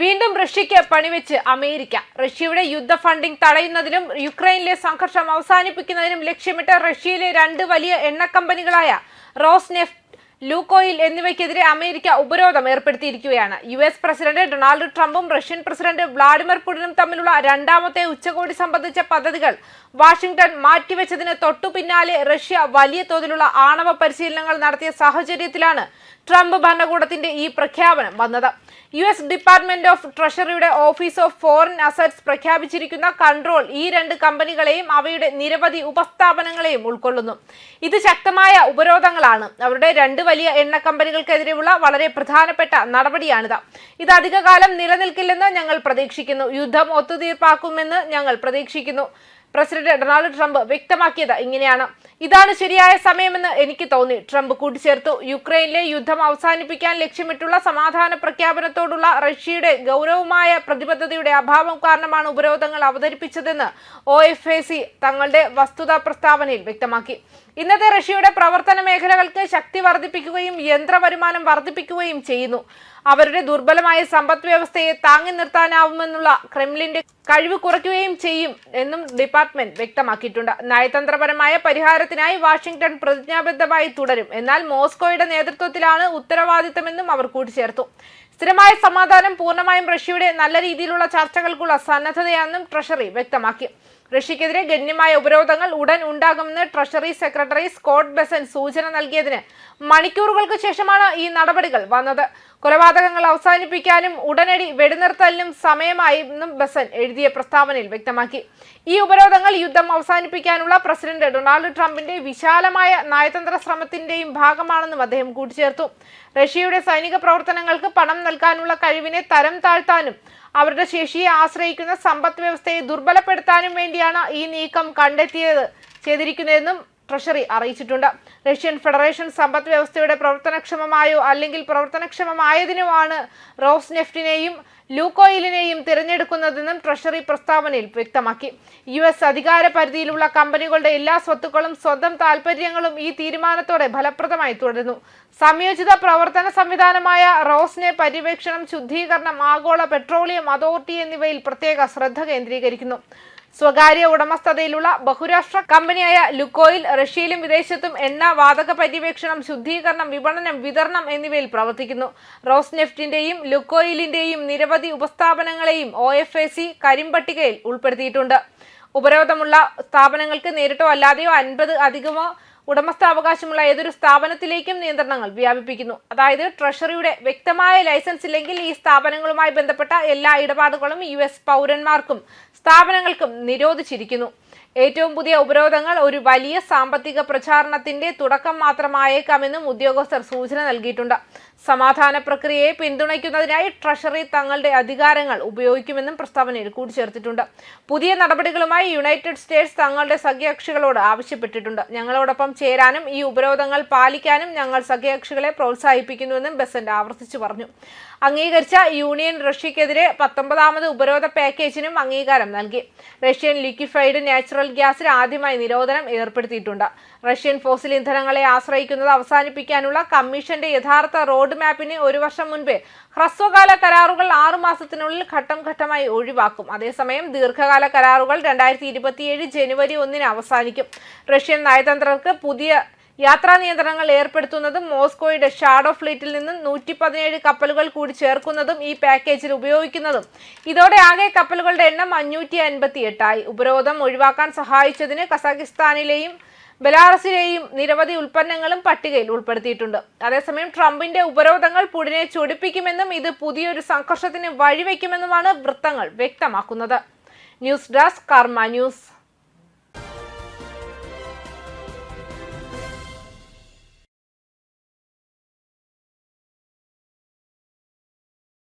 വീണ്ടും റഷ്യയ്ക്ക് പണിവെച്ച് അമേരിക്ക. റഷ്യയുടെ യുദ്ധ ഫണ്ടിംഗ് തടയുന്നതിനും യുക്രൈനിലെ സംഘർഷം അവസാനിപ്പിക്കുന്നതിനും ലക്ഷ്യമിട്ട് റഷ്യയിലെ രണ്ട് വലിയ എണ്ണ കമ്പനികളായ റോസ് ലൂക്കോയിൽ എന്നിവയ്ക്കെതിരെ അമേരിക്ക ഉപരോധം ഏർപ്പെടുത്തിയിരിക്കുകയാണ്. യു എസ് പ്രസിഡന്റ് ഡൊണാൾഡ് ട്രംപും റഷ്യൻ പ്രസിഡന്റ് വ്ളാഡിമിർ പുടിനും തമ്മിലുള്ള രണ്ടാമത്തെ ഉച്ചകോടി സംബന്ധിച്ച പദ്ധതികൾ വാഷിംഗ്ടൺ മാറ്റിവെച്ചതിന് തൊട്ടു പിന്നാലെ റഷ്യ വലിയ തോതിലുള്ള ആണവ പരിശീലനങ്ങൾ നടത്തിയ സാഹചര്യത്തിലാണ് ട്രംപ് ഭരണകൂടത്തിന്റെ ഈ പ്രഖ്യാപനം വന്നത്. യു എസ് ഡിപ്പാർട്ട്മെന്റ് ഓഫ് ട്രഷറിയുടെ ഓഫീസ് ഓഫ് ഫോറിൻ അസറ്റ്സ് പ്രഖ്യാപിച്ചിരിക്കുന്ന കൺട്രോൾ ഈ രണ്ട് കമ്പനികളെയും അവയുടെ നിരവധി ഉപസ്ഥാപനങ്ങളെയും ഉൾക്കൊള്ളുന്നു. ഇത് ശക്തമായ ഉപരോധങ്ങളാണ്. അവരുടെ രണ്ട് വലിയ എണ്ണ കമ്പനികൾക്കെതിരെയുള്ള വളരെ പ്രധാനപ്പെട്ട നടപടിയാണിത്. ഇത് അധികകാലം നിലനിൽക്കില്ലെന്ന് ഞങ്ങൾ പ്രതീക്ഷിക്കുന്നു. യുദ്ധം ഒത്തുതീർപ്പാക്കുമെന്ന് ഞങ്ങൾ പ്രതീക്ഷിക്കുന്നു. പ്രസിഡന്റ് ഡൊണാൾഡ് ട്രംപ് വ്യക്തമാക്കിയത് ഇങ്ങനെയാണ്. ഇതാണ് ശരിയായ സമയമെന്ന് എനിക്ക് തോന്നി. ട്രംപ് കൂട്ടിച്ചേർത്തു. യുക്രൈനിലെ യുദ്ധം അവസാനിപ്പിക്കാൻ ലക്ഷ്യമിട്ടുള്ള സമാധാന പ്രഖ്യാപനത്തോടുള്ള റഷ്യയുടെ ഗൗരവമായ പ്രതിബദ്ധതയുടെ അഭാവം കാരണമാണ് ഉപരോധങ്ങൾ അവതരിപ്പിച്ചതെന്ന് ഒ എഫ് എ സി തങ്ങളുടെ വസ്തുതാ പ്രസ്താവനയിൽ വ്യക്തമാക്കി. ഇന്നത്തെ റഷ്യയുടെ പ്രവർത്തന മേഖലകൾക്ക് ശക്തി വർദ്ധിപ്പിക്കുകയും യന്ത്രവരുമാനം വർദ്ധിപ്പിക്കുകയും ചെയ്യുന്നു. അവരുടെ ദുർബലമായ സമ്പദ് വ്യവസ്ഥയെ താങ്ങി നിർത്താനാവുമെന്നുള്ള ക്രെംലിന്റെ കഴിവ് കുറയ്ക്കുകയും ചെയ്യും എന്നും ഡിപ്പാർട്ട്മെന്റ് വ്യക്തമാക്കിയിട്ടുണ്ട്. നയതന്ത്രപരമായ പരിഹാരത്തിനായി വാഷിംഗ്ടൺ പ്രതിജ്ഞാബദ്ധമായി തുടരും. എന്നാൽ മോസ്കോയുടെ നേതൃത്വത്തിലാണ് ഉത്തരവാദിത്തമെന്നും അവർ കൂട്ടിച്ചേർത്തു. സ്ഥിരമായ സമാധാനം പൂർണമായും റഷ്യയുടെ നല്ല രീതിയിലുള്ള ചർച്ചകൾക്കുള്ള സന്നദ്ധതയാണെന്നും ട്രഷറി വ്യക്തമാക്കി. റഷ്യക്കെതിരെ ഗണ്യമായ ഉപരോധങ്ങൾ ഉടൻ ഉണ്ടാകുമെന്ന് ട്രഷറി സെക്രട്ടറി സ്കോട്ട് ബെസൻ സൂചന നൽകിയതിന് മണിക്കൂറുകൾക്ക് ശേഷമാണ് ഈ നടപടികൾ വന്നത്. കൊലപാതകങ്ങൾ അവസാനിപ്പിക്കാനും ഉടനടി വെടിനിർത്തലിനും സമയമായി എന്നും ബസൻ എഴുതിയ പ്രസ്താവനയിൽ വ്യക്തമാക്കി. ഈ ഉപരോധങ്ങൾ യുദ്ധം അവസാനിപ്പിക്കാനുള്ള പ്രസിഡന്റ് ഡൊണാൾഡ് ട്രംപിന്റെ വിശാലമായ നയതന്ത്ര ശ്രമത്തിന്റെയും ഭാഗമാണെന്നും അദ്ദേഹം കൂട്ടിച്ചേർത്തു. റഷ്യയുടെ സൈനിക പ്രവർത്തനങ്ങൾക്ക് പണം നൽകാനുള്ള കഴിവിനെ തരം താഴ്ത്താനും അവരുടെ ശേഷിയെ ആശ്രയിക്കുന്ന സമ്പദ് വ്യവസ്ഥയെ ദുർബലപ്പെടുത്താനും വേണ്ടിയാണ് ഈ നീക്കം കണ്ടെത്തിയത് ചെയ്തിരിക്കുന്നതെന്നും ട്രഷറി അറിയിച്ചിട്ടുണ്ട്. റഷ്യൻ ഫെഡറേഷൻ സമ്പദ് വ്യവസ്ഥയുടെ പ്രവർത്തനക്ഷമമായോ അല്ലെങ്കിൽ പ്രവർത്തനക്ഷമമായതിനുമാണ് റോസ് നെഫ്റ്റിനെയും ലൂക്കോയിലിനെയും തിരഞ്ഞെടുക്കുന്നതെന്നും ട്രഷറി പ്രസ്താവനയിൽ വ്യക്തമാക്കി. യു എസ് അധികാര പരിധിയിലുള്ള കമ്പനികളുടെ എല്ലാ സ്വത്തുക്കളും സ്വന്തം താൽപര്യങ്ങളും ഈ തീരുമാനത്തോടെ ഫലപ്രദമായി തുടരുന്നു. സംയോജിത പ്രവർത്തന സംവിധാനമായ റോസ്നെ പര്യവേക്ഷണം ശുദ്ധീകരണം ആഗോള പെട്രോളിയം അതോറിറ്റി എന്നിവയിൽ പ്രത്യേക ശ്രദ്ധ കേന്ദ്രീകരിക്കുന്നു. സ്വകാര്യ ഉടമസ്ഥതയിലുള്ള ബഹുരാഷ്ട്ര കമ്പനിയായ ലുക്കോയിൽ റഷ്യയിലും വിദേശത്തും എണ്ണ വാതക പര്യവേക്ഷണം ശുദ്ധീകരണം വിപണനം വിതരണം എന്നിവയിൽ പ്രവർത്തിക്കുന്നു. റോസ്നെഫ്റ്റിന്റെയും ലുക്കോയിലിന്റെയും നിരവധി ഉപസ്ഥാപനങ്ങളെയും ഒ എഫ് എ സി കരിമ്പട്ടികയിൽ ഉൾപ്പെടുത്തിയിട്ടുണ്ട്. ഉപരോധമുള്ള സ്ഥാപനങ്ങൾക്ക് നേരിട്ടോ അല്ലാതെയോ അൻപത് അധികമോ ഉടമസ്ഥാവകാശമുള്ള ഏതൊരു സ്ഥാപനത്തിലേക്കും നിയന്ത്രണങ്ങൾ വ്യാപിപ്പിക്കുന്നു. അതായത് ട്രഷറിയുടെ വ്യക്തമായ ലൈസൻസ് ഇല്ലെങ്കിൽ ഈ സ്ഥാപനങ്ങളുമായി ബന്ധപ്പെട്ട എല്ലാ ഇടപാടുകളും യു പൗരന്മാർക്കും സ്ഥാപനങ്ങൾക്കും നിരോധിച്ചിരിക്കുന്നു. ഏറ്റവും പുതിയ ഉപരോധങ്ങൾ ഒരു വലിയ സാമ്പത്തിക പ്രചാരണത്തിന്റെ തുടക്കം മാത്രമായേക്കാമെന്നും ഉദ്യോഗസ്ഥർ സൂചന നൽകിയിട്ടുണ്ട്. സമാധാന പ്രക്രിയയെ പിന്തുണയ്ക്കുന്നതിനായി ട്രഷറി തങ്ങളുടെ അധികാരങ്ങൾ ഉപയോഗിക്കുമെന്നും പ്രസ്താവനയിൽ കൂട്ടിച്ചേർത്തിട്ടുണ്ട്. പുതിയ നടപടികളുമായി യുണൈറ്റഡ് സ്റ്റേറ്റ്സ് തങ്ങളുടെ സഖ്യകക്ഷികളോട് ആവശ്യപ്പെട്ടിട്ടുണ്ട്. ഞങ്ങളോടൊപ്പം ചേരാനും ഈ ഉപരോധങ്ങൾ പാലിക്കാനും ഞങ്ങൾ സഖ്യകക്ഷികളെ പ്രോത്സാഹിപ്പിക്കുന്നുവെന്നും ബെസന്റ് ആവർത്തിച്ചു പറഞ്ഞു. അംഗീകരിച്ച യൂണിയൻ റഷ്യക്കെതിരെ പത്തൊമ്പതാമത് ഉപരോധ പാക്കേജിനും അംഗീകാരം നൽകി. റഷ്യൻ ലിക്വിഫൈഡ് നാച്ചുറൽ ഗ്യാസിന് ആദ്യമായി നിരോധനം ഏർപ്പെടുത്തിയിട്ടുണ്ട്. റഷ്യൻ ഫോസിൽ ഇന്ധനങ്ങളെ ആശ്രയിക്കുന്നത് അവസാനിപ്പിക്കാനുള്ള കമ്മീഷന്റെ യഥാർത്ഥ റോഡ് മാപ്പിന് ഒരു വർഷം മുൻപേ ഹ്രസ്വകാല കരാറുകൾ ആറുമാസത്തിനുള്ളിൽ ഘട്ടം ഘട്ടമായി ഒഴിവാക്കും. അതേസമയം ദീർഘകാല കരാറുകൾ രണ്ടായിരത്തി ജനുവരി ഒന്നിന് അവസാനിക്കും. റഷ്യൻ നയതന്ത്രർക്ക് പുതിയ യാത്രാ നിയന്ത്രണങ്ങൾ ഏർപ്പെടുത്തുന്നതും മോസ്കോയുടെ ഷാഡോ ഫ്ലീറ്റിൽ നിന്ന് നൂറ്റി പതിനേഴ് കപ്പലുകൾ കൂടി ചേർക്കുന്നതും ഈ പാക്കേജിൽ ഉപയോഗിക്കുന്നതും. ഇതോടെ ആകെ കപ്പലുകളുടെ എണ്ണം അഞ്ഞൂറ്റി അൻപത്തി എട്ടായി ഉപരോധം ഒഴിവാക്കാൻ സഹായിച്ചതിന് കസാഖിസ്ഥാനിലെയും ബെലാറസിലെയും നിരവധി ഉൽപ്പന്നങ്ങളും പട്ടികയിൽ ഉൾപ്പെടുത്തിയിട്ടുണ്ട്. അതേസമയം ട്രംപിന്റെ ഉപരോധങ്ങൾ പുടിനെ ചൊടിപ്പിക്കുമെന്നും ഇത് പുതിയൊരു സംഘർഷത്തിന് വഴിവെക്കുമെന്നുമാണ് വൃത്തങ്ങൾ വ്യക്തമാക്കുന്നത്. News desk Karma news.